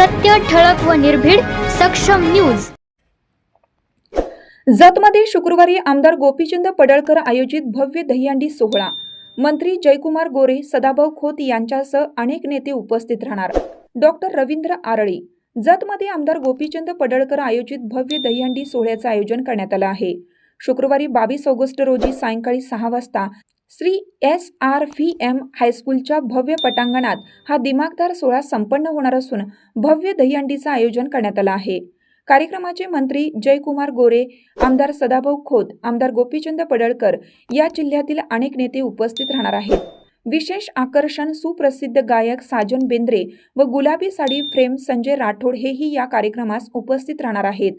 सत्य ठळक व निर्भीड सक्षम न्यूज. जतमध्ये शुक्रवारी आमदार गोपीचंद पडळकर आयोजित भव्य दहीहंडी सोहळा. मंत्री जयकुमार गोरे सदाभाऊ खोत यांच्यासह अनेक नेते उपस्थित राहणार. डॉक्टर रवींद्र आरळी. जतमध्ये आमदार गोपीचंद पडळकर आयोजित भव्य दहीहंडी सोहळ्याचं आयोजन करण्यात आलं आहे. शुक्रवारी बावीस ऑगस्ट रोजी सायंकाळी सहा वाजता Shri S R V M हायस्कूलच्या भव्य पटांगणात हा दिमागदार सोहळा संपन्न होणार असून भव्य दहीहंडीचं आयोजन करण्यात आलं आहे. कार्यक्रमाचे मंत्री जयकुमार गोरे आमदार सदाभाऊ खोत आमदार गोपीचंद पडळकर या जिल्ह्यातील अनेक नेते उपस्थित राहणार आहेत. विशेष आकर्षण सुप्रसिद्ध गायक साजन बेंद्रे व गुलाबी साडी फ्रेम संजय राठोड हेही या कार्यक्रमास उपस्थित राहणार आहेत.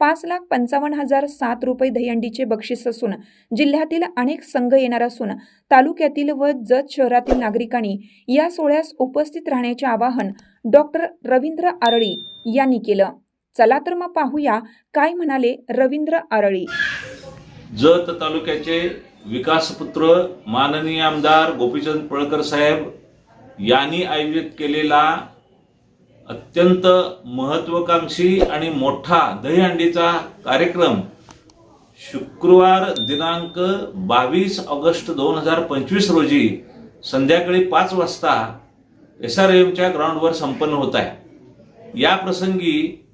पाच लाख पंचावन्न हजार सात रुपये दहीहंडीचे बक्षीस असून जिल्ह्यातील अनेक संघ येणार असून तालुक्यातील व जत शहरातील नागरिकांनी या सोहळ्यास उपस्थित राहण्याचे आवाहन डॉक्टर रवींद्र आरळी यांनी केलं. चला तर मग पाहूया काय म्हणाले रवींद्र आरळी. जत तालुक्याचे विकासपुत्र माननीय आमदार गोपीचंद पळकर साहेब यांनी आयोजित केलेला अत्यंत महत्वाकांक्षी आणि मोठा दहीहंडीचा कार्यक्रम शुक्रवार दिनांक बावीस ऑगस्ट दोन हजार पंचवीस रोजी संध्याकाळी पाच वाजता एस आर एमच्या ग्राउंडवर संपन्न होत आहे. या प्रसंगी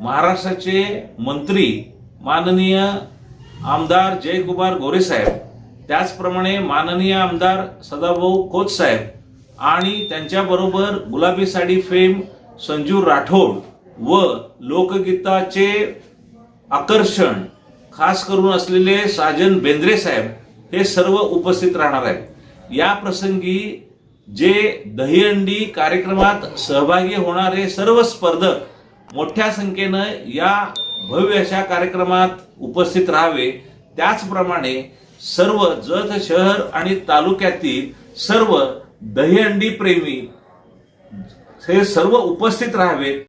महाराष्ट्राचे मंत्री माननीय आमदार जयकुमार गोरेसाहेब त्याचप्रमाणे माननीय आमदार सदाभाऊ खोत साहेब आणि त्यांच्याबरोबर गुलाबी साडी फेम संजू राठोड व लोकगीताचे आकर्षण खास करून असलेले साजन बेंद्रे साहेब हे सर्व उपस्थित राहणार आहेत. या प्रसंगी जे दहीहंडी कार्यक्रमात सहभागी होणारे सर्व स्पर्धक मोठ्या संख्येनं या भव्य अशा कार्यक्रमात उपस्थित राहावे. त्याचप्रमाणे सर्व जत शहर आणि तालुक्यातील सर्व दहीहंडी प्रेमी हे सर्व उपस्थित राहावेत